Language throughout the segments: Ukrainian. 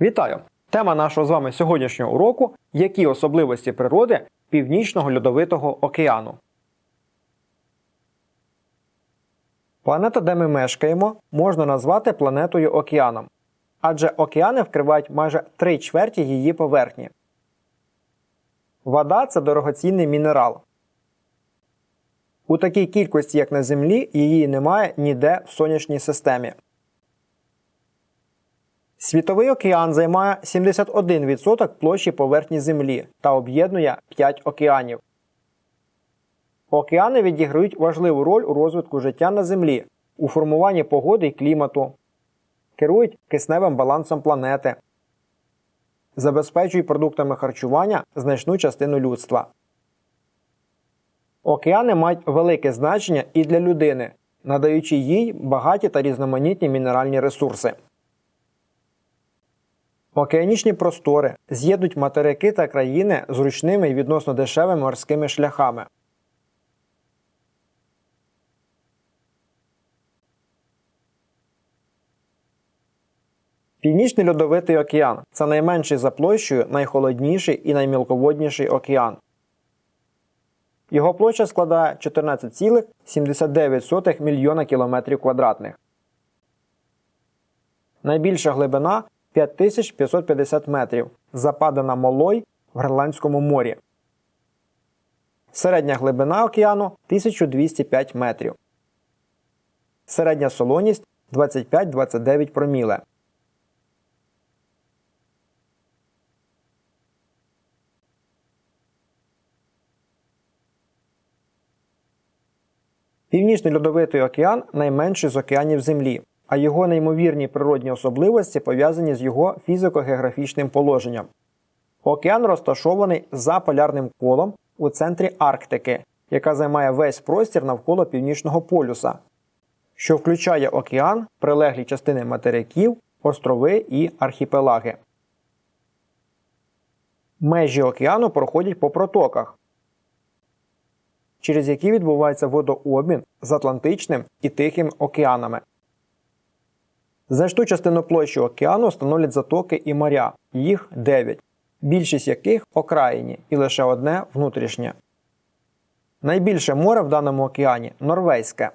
Вітаю! Тема нашого з вами сьогоднішнього уроку які особливості природи Північного льодовитого океану. Планета, де ми мешкаємо, можна назвати планетою океаном, адже океани вкривають майже три чверті її поверхні. Вода це дорогоцінний мінерал. У такій кількості, як на Землі, її немає ніде в сонячній системі. Світовий океан займає 71% площі поверхні Землі та об'єднує 5 океанів. Океани відіграють важливу роль у розвитку життя на Землі, у формуванні погоди і клімату, керують кисневим балансом планети, забезпечують продуктами харчування значну частину людства. Океани мають велике значення і для людини, надаючи їй багаті та різноманітні мінеральні ресурси. Океанічні простори з'єднують материки та країни зручними і відносно дешевими морськими шляхами. Північний льодовитий океан це найменший за площею, найхолодніший і наймілководніший океан. Його площа складає 14,79 мільйона кілометрів квадратних. Найбільша глибина 5550 метрів, западина Молой в Гренландському морі. Середня глибина океану 1205 метрів. Середня солоність 25-29 проміле. Північний льодовитий океан найменший з океанів Землі, а його неймовірні природні особливості пов'язані з його фізико-географічним положенням. Океан розташований за полярним колом у центрі Арктики, яка займає весь простір навколо північного полюса, що включає океан, прилеглі частини материків, острови і архіпелаги. Межі океану проходять по протоках, через які відбувається водообмін з Атлантичним і Тихим океанами. Значну частину площі океану становлять затоки і моря, їх 9, більшість яких окраїні і лише одне внутрішнє. Найбільше море в даному океані норвезьке.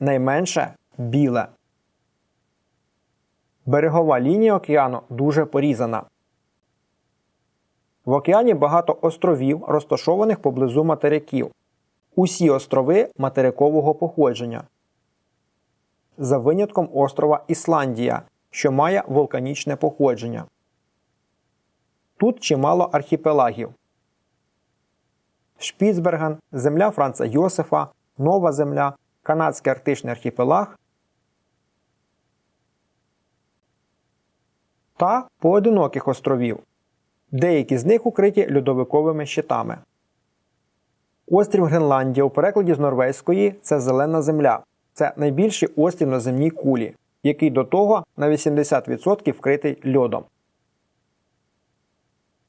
Найменше біле. Берегова лінія океану дуже порізана. В океані багато островів, розташованих поблизу материків. Усі острови материкового походження. За винятком острова Ісландія, що має вулканічне походження. Тут чимало архіпелагів. Шпіцберген, земля Франца Йосифа, Нова Земля, Канадський арктичний архіпелаг та поодиноких островів. Деякі з них укриті льодовиковими щитами. Острів Гренландія у перекладі з норвезької це Зелена Земля. Це найбільший острів на земній кулі, який до того на 80% вкритий льодом.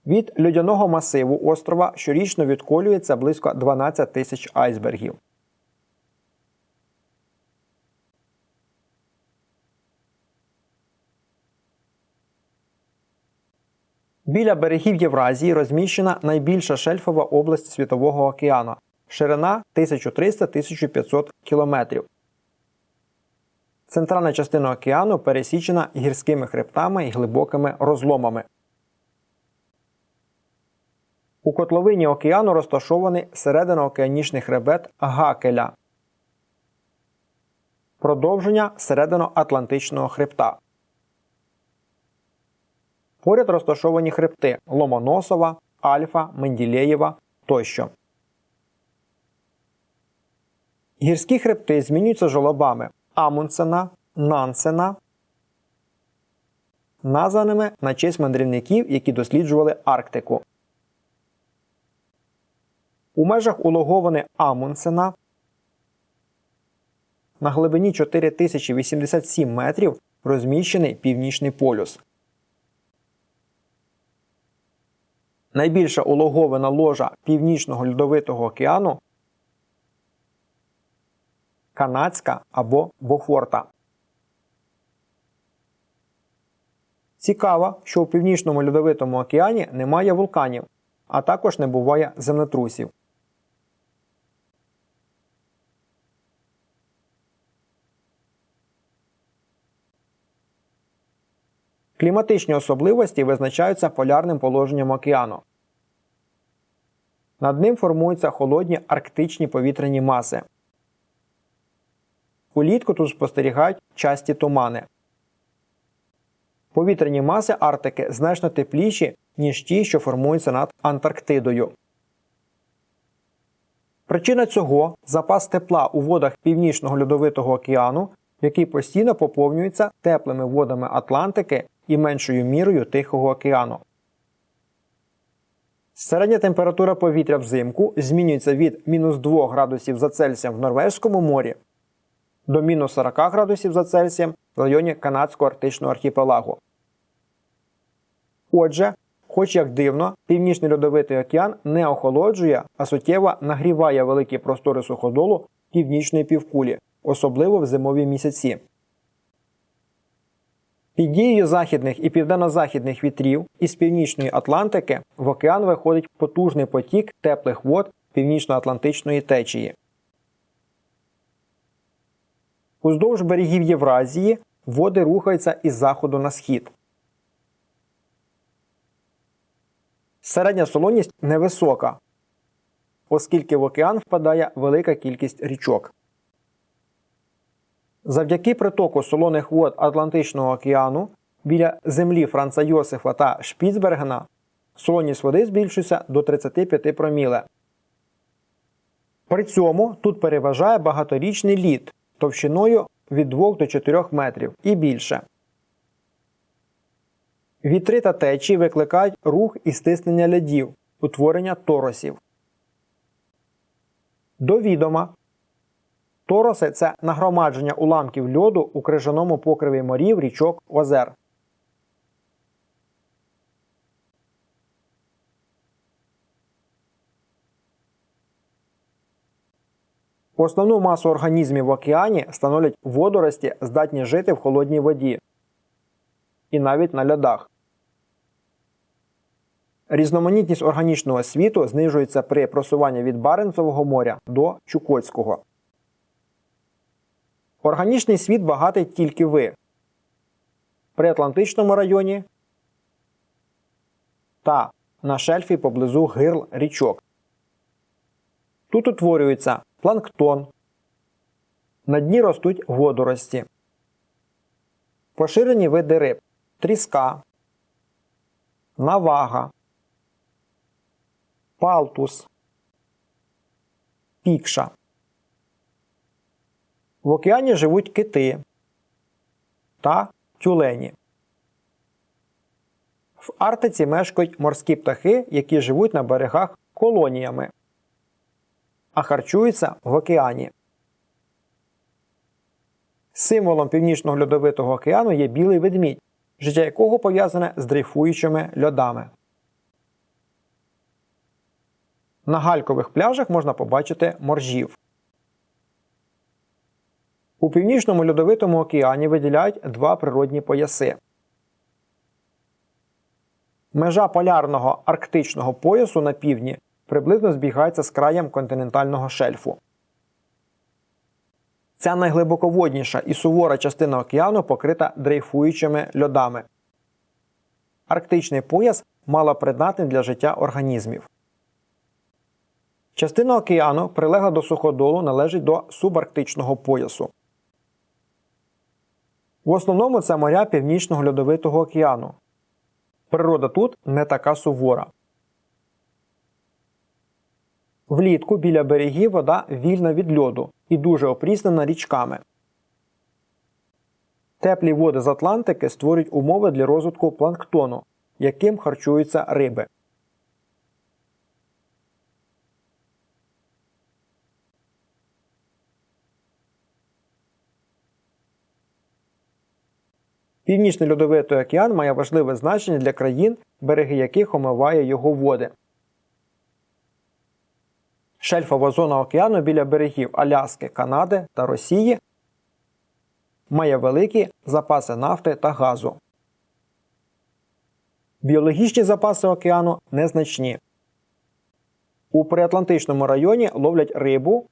Від льодяного масиву острова щорічно відколюється близько 12 тисяч айсбергів. Біля берегів Євразії розміщена найбільша шельфова область Світового океану ширина 1300-1500 км. Центральна частина океану пересічена гірськими хребтами і глибокими розломами. У котловині океану розташований серединоокеанічний хребет Гакеля. Продовження серединоатлантичного хребта. Поряд розташовані хребти Ломоносова, Альфа, Менділеєва тощо. Гірські хребти змінюються жолобами Амундсена, Нансена, названими на честь мандрівників, які досліджували Арктику. У межах улоговини Амундсена на глибині 4087 метрів розміщений Північний полюс. Найбільша улоговина ложа Північного Льодовитого океану канадська або Бофорта. Цікаво, що у північному льодовитому океані немає вулканів, а також не буває землетрусів. Кліматичні особливості визначаються полярним положенням океану. Над ним формуються холодні арктичні повітряні маси. Улітку тут спостерігають часті тумани. Повітряні маси Арктики значно тепліші, ніж ті, що формуються над Антарктидою. Причина цього запас тепла у водах Північного льодовитого океану, який постійно поповнюється теплими водами Атлантики і меншою мірою Тихого океану. Середня температура повітря взимку змінюється від мінус 2 градусів за Цельсієм в Норвезькому морі до мінус 40 градусів за Цельсієм в районі Канадського арктичного архіпелагу. Отже, хоч як дивно, Північний льодовитий океан не охолоджує, а суттєво нагріває великі простори суходолу північної півкулі, особливо в зимові місяці. Під дією західних і південно-західних вітрів із північної Атлантики в океан виходить потужний потік теплих вод північно-атлантичної течії. Уздовж берегів Євразії води рухаються із заходу на схід. Середня солоність невисока, оскільки в океан впадає велика кількість річок. Завдяки притоку солоних вод Атлантичного океану біля землі Франца Йосифа та Шпіцбергена солоність води збільшується до 35 проміле. При цьому тут переважає багаторічний лід товщиною від 2 до 4 метрів і більше. Вітри та течії викликають рух і стиснення льодів, утворення торосів. До відома. Тороси це нагромадження уламків льоду у крижаному покриві морів, річок, озер. Основну масу організмів в океані становлять водорості, здатні жити в холодній воді і навіть на льодах. Різноманітність органічного світу знижується при просуванні від Баренцевого моря до Чукотського. Органічний світ багатий тільки ви. При Атлантичному районі та на шельфі поблизу гирл річок. Тут утворюється планктон. На дні ростуть водорості. Поширені види риб тріска, навага, палтус, пікша. В океані живуть кити та тюлені. В Арктиці мешкають морські птахи, які живуть на берегах колоніями, а харчуються в океані. Символом Північного льодовитого океану є білий ведмідь, життя якого пов'язане з дрейфуючими льодами. На галькових пляжах можна побачити моржів. У північному льодовитому океані виділяють два природні пояси. Межа полярного арктичного поясу на півдні приблизно збігається з краєм континентального шельфу. Ця найглибоководніша і сувора частина океану покрита дрейфуючими льодами. Арктичний пояс малопридатний для життя організмів. Частина океану, прилегла до суходолу, належить до субарктичного поясу. В основному це моря Північного льодовитого океану. Природа тут не така сувора. Влітку біля берегів вода вільна від льоду і дуже опріснена річками. Теплі води з Атлантики створюють умови для розвитку планктону, яким харчуються риби. Північний льодовитий океан має важливе значення для країн, береги яких омиває його води. Шельфова зона океану біля берегів Аляски, Канади та Росії має великі запаси нафти та газу. Біологічні запаси океану незначні. У приатлантичному районі ловлять рибу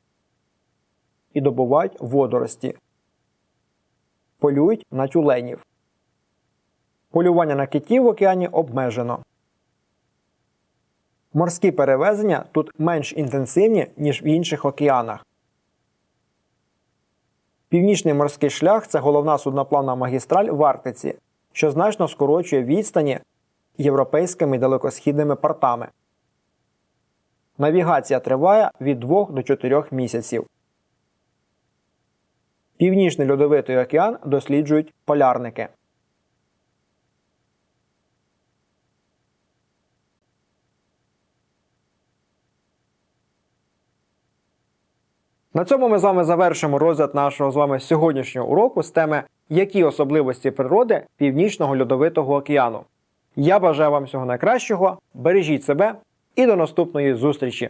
і добувають водорості. Полюють на тюленів. Полювання на китів в океані обмежено. Морські перевезення тут менш інтенсивні, ніж в інших океанах. Північний морський шлях це головна судноплавна магістраль в Арктиці, що значно скорочує відстані європейськими далекосхідними портами. Навігація триває від 2 до 4 місяців. Північний льодовитий океан досліджують полярники. На цьому ми з вами завершимо розгляд нашого з вами сьогоднішнього уроку з теми Які особливості природи Північного льодовитого океану. Я бажаю вам всього найкращого, бережіть себе і до наступної зустрічі!